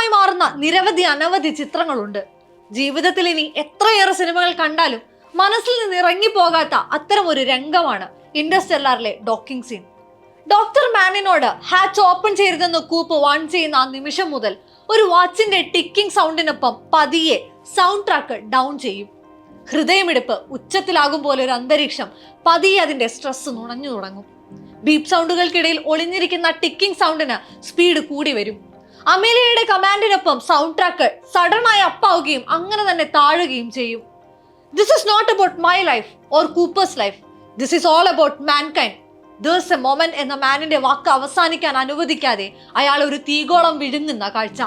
അനുഭവമായി മാറുന്ന നിരവധി അനവധി ചിത്രങ്ങളുണ്ട്. ജീവിതത്തിൽ ഇനി എത്രയേറെ സിനിമകൾ കണ്ടാലും മനസ്സിൽ നിന്ന് ഇറങ്ങിപ്പോകാത്ത അത്തരം ഒരു രംഗമാണ് ഇൻഡസ്റ്റെല്ലാറിലെ ഡോക്കിംഗ് സീൻ. ഡോക്ടർ മാനിനോട് ഹാച്ച് ഓപ്പൺ ചെയ്തെന്ന് കൂപ്പ് വൺ ചെയ്യുന്ന ആ നിമിഷം മുതൽ ഒരു വാച്ചിന്റെ ടിക്കിംഗ് സൗണ്ടിനൊപ്പം പതിയെ സൗണ്ട് ട്രാക്ക് ഡൗൺ ചെയ്യും. ഹൃദയമിടിപ്പ് ഉച്ചത്തിലാകും പോലെ ഒരു അന്തരീക്ഷം പതിയെ അതിന്റെ സ്ട്രെസ് നുണഞ്ഞു തുടങ്ങും. ബീപ് സൗണ്ടുകൾക്കിടയിൽ ഒളിഞ്ഞിരിക്കുന്ന ടിക്കിംഗ് സൗണ്ടിന് സ്പീഡ് കൂടി വരും. അമേലിയയുടെ കമാൻഡിനൊപ്പം സൗണ്ട് ട്രാക്ക് സഡനായി അപ്പാവുകയും അങ്ങനെ തന്നെ താഴുകയും ചെയ്യും. This is not about my life or Cooper's life this is all about mankind a moment എന്ന മാനിന്റെ വാക്ക് അവസാനിക്കാൻ അനുവദിക്കാതെ അയാൾ ഒരു തീകോളം വിഴുങ്ങുന്ന കാഴ്ച.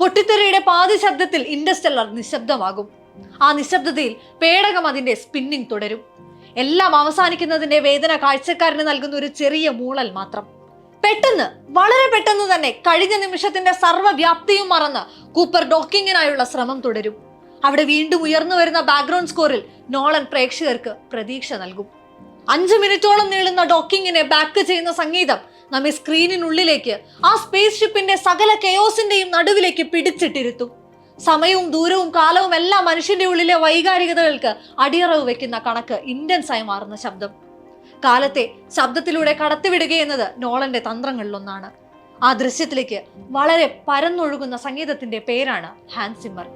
പൊട്ടിത്തെറിയുടെ പാതി ശബ്ദത്തിൽ ഇൻഡസ്റ്റെല്ലർ നിശബ്ദമാകും. ആ നിശബ്ദതയിൽ പേടകം അതിന്റെ സ്പിന്നിങ് തുടരും. എല്ലാം അവസാനിക്കുന്നതിന്റെ വേദന കാഴ്ചക്കാരന് നൽകുന്ന ഒരു ചെറിയ മൂളൽ മാത്രം. പെട്ടെന്ന് വളരെ പെട്ടെന്ന് തന്നെ കഴിഞ്ഞ നിമിഷത്തിന്റെ സർവവ്യാപ്തിയും മറന്ന് കൂപ്പർ ഡോക്കിങ്ങിനായുള്ള ശ്രമം തുടരും. അവിടെ വീണ്ടും ഉയർന്നു വരുന്ന ബാക്ക്ഗ്രൗണ്ട് സ്കോറിൽ നോളൻ പ്രേക്ഷകർക്ക് പ്രതീക്ഷ നൽകും. അഞ്ചു മിനിറ്റോളം നീളുന്ന ഡോക്കിങ്ങിനെ ബാക്ക് ചെയ്യുന്ന സംഗീതം നമ്മെ സ്ക്രീനിനുള്ളിലേക്ക് ആ സ്പേസ് ഷിപ്പിന്റെ സകല കെയോസിന്റെയും നടുവിലേക്ക് പിടിച്ചിട്ടിരുത്തും. സമയവും ദൂരവും കാലവും എല്ലാം മനുഷ്യന്റെ ഉള്ളിലെ വൈകാരികതകൾക്ക് അടിയറവ് വെക്കുന്ന കണക്ക് ഇന്റൻസായി മാറുന്ന ശബ്ദം. കാലത്തെ ശബ്ദത്തിലൂടെ കടത്തിവിടുകയെന്നത് നോളന്റെ തന്ത്രങ്ങളിലൊന്നാണ്. ആ ദൃശ്യത്തിലേക്ക് വളരെ പരന്നൊഴുകുന്ന സംഗീതത്തിന്റെ പേരാണ് ഹാൻസിമർ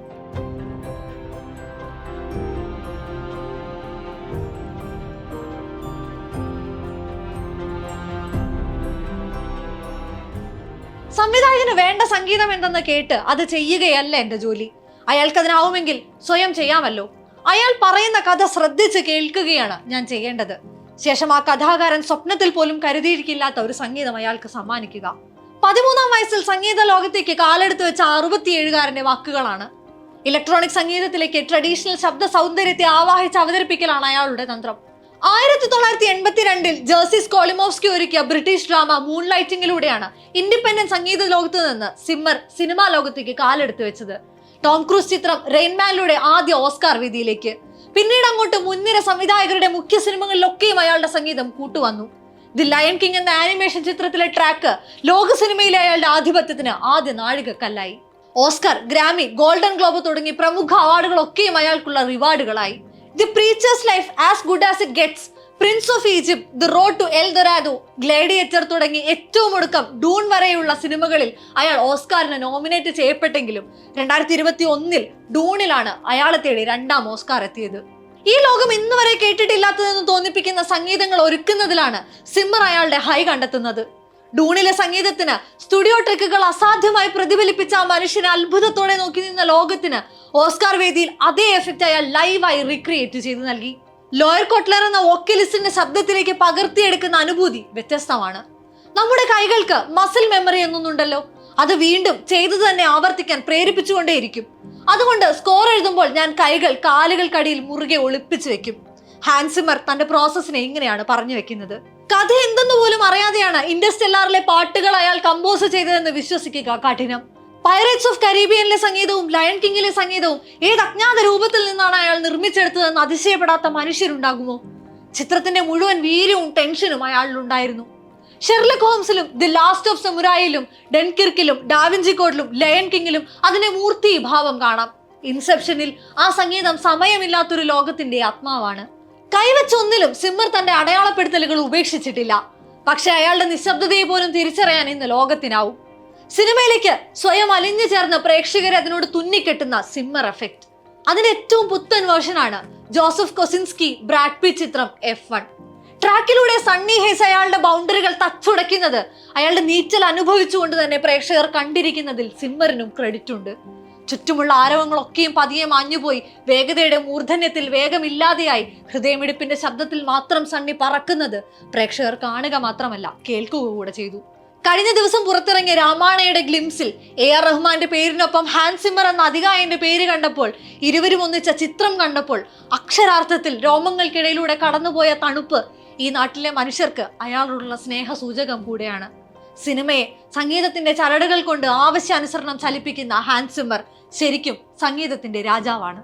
സംവിധായകന് വേണ്ട സംഗീതം എന്തെന്ന് കേട്ട് അത് ചെയ്യുകയല്ല എന്റെ ജോലി. അയാൾക്ക് അതിനാവുമെങ്കിൽ സ്വയം ചെയ്യാമല്ലോ. അയാൾ പറയുന്ന കഥ ശ്രദ്ധിച്ച് കേൾക്കുകയാണ് ഞാൻ ചെയ്യേണ്ടത്. ശേഷം ആ കഥാകാരൻ സ്വപ്നത്തിൽ പോലും കരുതിയിരിക്കില്ലാത്ത ഒരു സംഗീതം അയാൾക്ക് സമ്മാനിക്കുക. പതിമൂന്നാം വയസ്സിൽ സംഗീത ലോകത്തേക്ക് കാലെടുത്ത് വെച്ച അറുപത്തിയേഴുകാരന്റെ വാക്കുകളാണ്. ഇലക്ട്രോണിക് സംഗീതത്തിലേക്ക് ട്രഡീഷണൽ ശബ്ദ സൗന്ദര്യത്തെ ആവാഹിച്ച് അവതരിപ്പിക്കലാണ് അയാളുടെ തന്ത്രം. ആയിരത്തി തൊള്ളായിരത്തി എൺപത്തിരണ്ടിൽ ജേഴ്സിസ് കോളിമോസ്കി ഒരുക്കിയ ബ്രിട്ടീഷ് ഡ്രാമ മൂൺ ലൈറ്റിംഗിലൂടെയാണ് ഇൻഡിപെൻഡന്റ് സംഗീത ലോകത്ത് നിന്ന് സിമ്മർ സിനിമാ ലോകത്തേക്ക് കാലെടുത്ത് വെച്ചത്. ടോം ക്രൂസ് ചിത്രം റെയിൻമാനിലൂടെ ആദ്യ ഓസ്കാർ വേദിയിലേക്ക് പിന്നീട് അങ്ങോട്ട് മുൻനിര സംവിധായകരുടെ മുഖ്യ സിനിമകളിലൊക്കെയും അയാളുടെ സംഗീതം കൂട്ടുവന്നു. ദി ലയൺ കിങ് എന്ന ആനിമേഷൻ ചിത്രത്തിലെ ട്രാക്ക് ലോക സിനിമയിലെ അയാളുടെ ആധിപത്യത്തിന് ആദ്യ നാഴികക്കല്ലായി. ഓസ്കർ ഗ്രാമി ഗോൾഡൻ ഗ്ലോബ് തുടങ്ങി പ്രമുഖ അവാർഡുകളൊക്കെയും അയാൾക്കുള്ള റിവാർഡുകളായി. The preacher's life as good as it gets prince of Egypt the road to El Dorado gladiator തുടങ്ങി ഏറ്റവും ഒടുക്കം ഡൂൺ വരെയുള്ള സിനിമകളിൽ അയാൾ ഓസ്കാറിന് നോമിനേറ്റ് ചെയ്യപ്പെട്ടെങ്കിലും രണ്ടായിരത്തി ഇരുപത്തി ഒന്നിൽ ഡൂണിലാണ് അയാളെ തേടി രണ്ടാം ഓസ്കാർ എത്തിയത്. ഈ ലോകം ഇന്ന് വരെ കേട്ടിട്ടില്ലാത്തതെന്ന് തോന്നിപ്പിക്കുന്ന സംഗീതങ്ങൾ ഒരുക്കുന്നതിലാണ് സിമ്മർ അയാളുടെ ഹൈ കണ്ടെത്തുന്നത്. ഡൂണിലെ സംഗീതത്തിന് സ്റ്റുഡിയോ ട്രിക്കുകൾ അസാധ്യമായി പ്രതിഫലിപ്പിച്ച ആ മനുഷ്യനെ അത്ഭുതത്തോടെ നോക്കി നിന്ന ലോകത്തിന് ഓസ്കാർ വേദിയിൽ അതേ എഫക്റ്റ് അയാൾ ലൈവായി റീക്രിയേറ്റ് ചെയ്തു നൽകി. ലോയർ കൊട്ട്ലർ എന്ന വോക്കലിസ്റ്റിന്റെ ശബ്ദത്തിലേക്ക് പകർത്തിയെടുക്കുന്ന അനുഭൂതി വ്യത്യസ്തമാണ്. നമ്മുടെ കൈകൾക്ക് മസിൽ മെമ്മറി എന്നൊന്നുണ്ടല്ലോ. അത് വീണ്ടും ചെയ്തു തന്നെ ആവർത്തിക്കാൻ പ്രേരിപ്പിച്ചുകൊണ്ടേയിരിക്കും. അതുകൊണ്ട് സ്കോർ എഴുതുമ്പോൾ ഞാൻ കൈകൾ കാലുകൾക്കടിയിൽ മുറുകെ ഒളിപ്പിച്ചു വെക്കും. ഹാൻസിമർ തന്റെ പ്രോസസ്സിനെ ഇങ്ങനെയാണ് പറഞ്ഞു വെക്കുന്നത്. കഥ എന്തെന്ന് പോലും അറിയാതെയാണ് ഇൻഡസ്റ്റെല്ലാറിലെ പാട്ടുകൾ അയാൾ കമ്പോസ് ചെയ്തതെന്ന് വിശ്വസിക്കുക കഠിനം. പൈറേറ്റ്സ് ഓഫ് കരീബിയനിലെ സംഗീതവും ലയൺ കിങ്ങിലെ സംഗീതവും ഏത് അജ്ഞാത രൂപത്തിൽ നിന്നാണ് അയാൾ നിർമ്മിച്ചെടുത്തതെന്ന് അതിശയപ്പെടാത്ത മനുഷ്യരുണ്ടാകുമോ? ചിത്രത്തിന്റെ മുഴുവൻ വീര്യവും ടെൻഷനും അയാളിലുണ്ടായിരുന്നു ഷെർലക് ഹോംസിലും ദി ലാസ്റ്റ് ഓഫ് സമുരായിലും ഡെൻകിർക്കിലും ഡാവിൻജി കോഡിലും ലയൺ കിങ്ങിലും അതിന്റെ മൂർത്തി ഭാവം കാണാം. ഇൻസെപ്ഷനിൽ ആ സംഗീതം സമയമില്ലാത്തൊരു ലോകത്തിന്റെ ആത്മാവാണ്. കൈവച്ചൊന്നിലും സിമ്മർ തന്റെ അടയാളപ്പെടുത്തലുകൾ ഉപേക്ഷിച്ചിട്ടില്ല. പക്ഷെ അയാളുടെ നിശബ്ദതയെ പോലും തിരിച്ചറിയാൻ ഇന്ന് ലോകത്തിനാവും. സിനിമയിലേക്ക് സ്വയം അലിഞ്ഞു ചേർന്ന പ്രേക്ഷകരെ അതിനോട് തുന്നിക്കെട്ടുന്ന സിമ്മർ എഫക്റ്റ് അതിന് ഏറ്റവും പുത്തൻ വേർഷനാണ് ജോസഫ് കൊസിൻസ്കി ബ്രാഡ് പി ചിത്രം എഫ് വൺ ട്രാക്കിലൂടെ സണ്ണി ഹേസ് അയാളുടെ ബൗണ്ടറികൾ തച്ചുടയ്ക്കുന്നത് അയാളുടെ നീച്ചൽ അനുഭവിച്ചുകൊണ്ട് തന്നെ പ്രേക്ഷകർ കണ്ടിരിക്കുന്നതിൽ സിമ്മറിനും ക്രെഡിറ്റ് ഉണ്ട്. ചുറ്റുമുള്ള ആരവങ്ങളൊക്കെയും പതിയെ മാഞ്ഞുപോയി. വേഗതയുടെ മൂർധന്യത്തിൽ വേഗമില്ലാതെയായി ഹൃദയമിടിപ്പിന്റെ ശബ്ദത്തിൽ മാത്രം സണ്ണി പറക്കുന്നത് പ്രേക്ഷകർ കാണുക മാത്രമല്ല കേൾക്കുക കൂടെ ചെയ്തു. കഴിഞ്ഞ ദിവസം പുറത്തിറങ്ങിയ രാമായണയുടെ ഗ്ലിംസിൽ എ ആർ റഹ്മാന്റെ പേരിനൊപ്പം ഹാൻസിമർ എന്ന അധികായന്റെ പേര് കണ്ടപ്പോൾ ഇരുവരും ഒന്നിച്ച ചിത്രം കണ്ടപ്പോൾ അക്ഷരാർത്ഥത്തിൽ രോമങ്ങൾക്കിടയിലൂടെ കടന്നുപോയ തണുപ്പ് ഈ നാട്ടിലെ മനുഷ്യർക്ക് അയാളോടുള്ള സ്നേഹ സൂചകം കൂടെയാണ്. സിനിമയെ സംഗീതത്തിന്റെ ചരടുകൾ കൊണ്ട് ആവശ്യാനുസരണം ചലിപ്പിക്കുന്ന ഹാൻസിമർ ശരിക്കും സംഗീതത്തിന്റെ രാജാവാണ്.